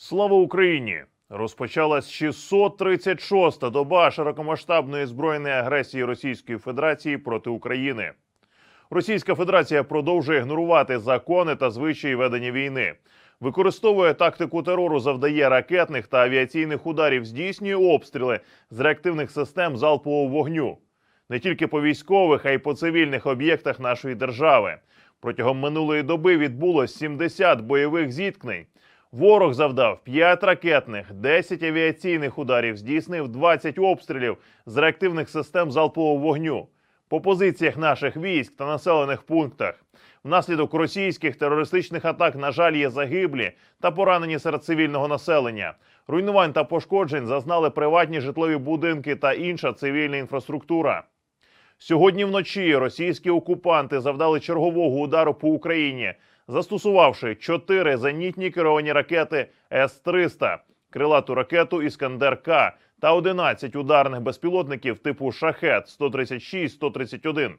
Слава Україні! Розпочалась 636-та доба широкомасштабної збройної агресії Російської Федерації проти України. Російська Федерація продовжує ігнорувати закони та звичаї ведення війни, використовує тактику терору, завдає ракетних та авіаційних ударів, здійснює обстріли з реактивних систем залпового вогню не тільки по військових, а й по цивільних об'єктах нашої держави. Протягом минулої доби відбулось 70 бойових зіткнень. Ворог завдав 5 ракетних, 10 авіаційних ударів, здійснив 20 обстрілів з реактивних систем залпового вогню по позиціях наших військ та населених пунктах. Внаслідок російських терористичних атак, на жаль, є загиблі та поранені серед цивільного населення. Руйнувань та пошкоджень зазнали приватні житлові будинки та інша цивільна інфраструктура. Сьогодні вночі російські окупанти завдали чергового удару по Україні, застосувавши чотири зенітні керовані ракети С-300, крилату ракету Іскандер К та 11 ударних безпілотників типу Шахет 136-131.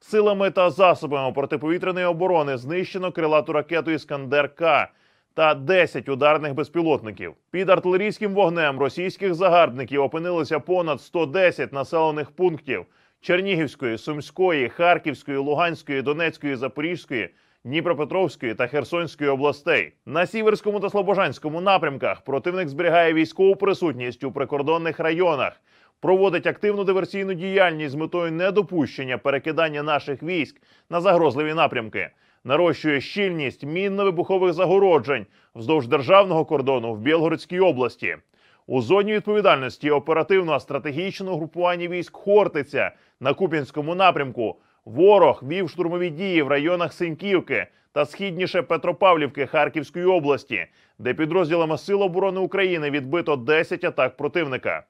Силами та засобами протиповітряної оборони знищено крилату ракету Іскандер К та 10 ударних безпілотників. Під артилерійським вогнем російських загарбників опинилося понад 110 населених пунктів Чернігівської, Сумської, Харківської, Луганської, Донецької, Запорізької, Дніпропетровської та Херсонської областей. На сіверському та слобожанському напрямках противник зберігає військову присутність у прикордонних районах, проводить активну диверсійну діяльність з метою недопущення перекидання наших військ на загрозливі напрямки, нарощує щільність мінно-вибухових загороджень вздовж державного кордону в Білгородській області. У зоні відповідальності оперативно-стратегічного групування військ Хортиця на Куп'янському напрямку ворог вів штурмові дії в районах Синьківки та східніше Петропавлівки Харківської області, де підрозділами Сил оборони України відбито 10 атак противника.